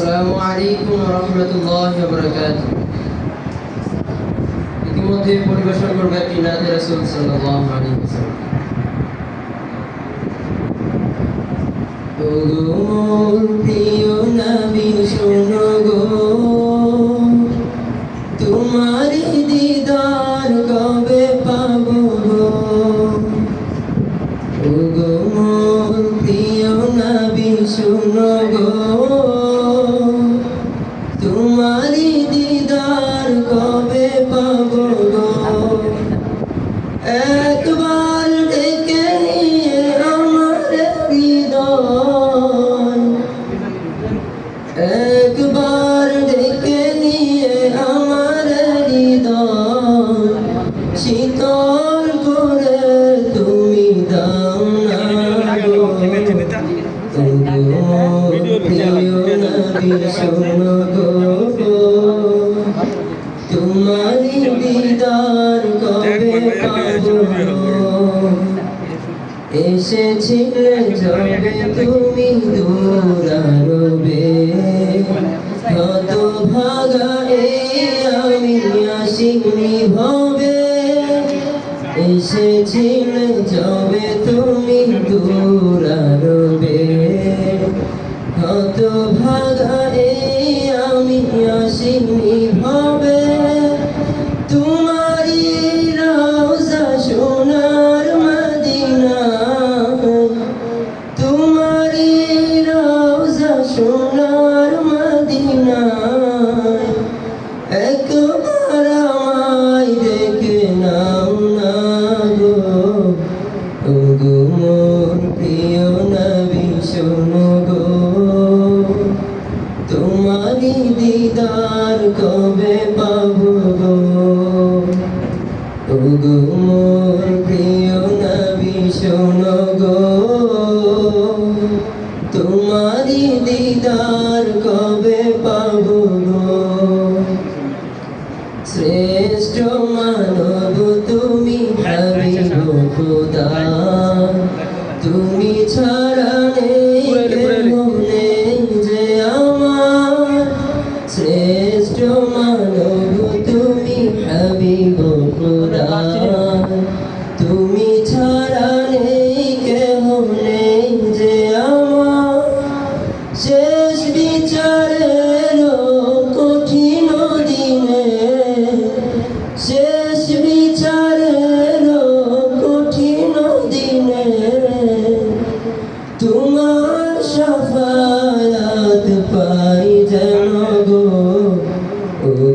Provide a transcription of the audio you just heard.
আসসালামু আলাইকুম রহমতুল্লাহ বরকাত ইতিমধ্যে পরিবেশন করবে একটি নাতে রাসূল সাল্লাল্লাহু আলাইহি ওয়াসাল্লাম। মোর প্রিয় নবী, শোনো গো। তোমার দিদার কবে পাবো গো? ওগো মোর প্রিয় নবী, শোনো গো। কবে পাবো একবার ডেকে নিয়ে আমার হৃদয়। একবার ডেকে নিয়ে আমার হৃদয়। শীতল করে তুমি দাও না তবুও প্রিয় নবী শোনো এসেছিলে যবে তুমি দূরারবে কত ভাগা এই আমি আসিনি ভবে। এসেছিলে যবে তোমারি দিদার কবে পাবো গো? ওগো মোর প্রিয় নবী, শোনো গো। তোমারি দিদার কবে পাবো গো? শ্রেষ্ঠ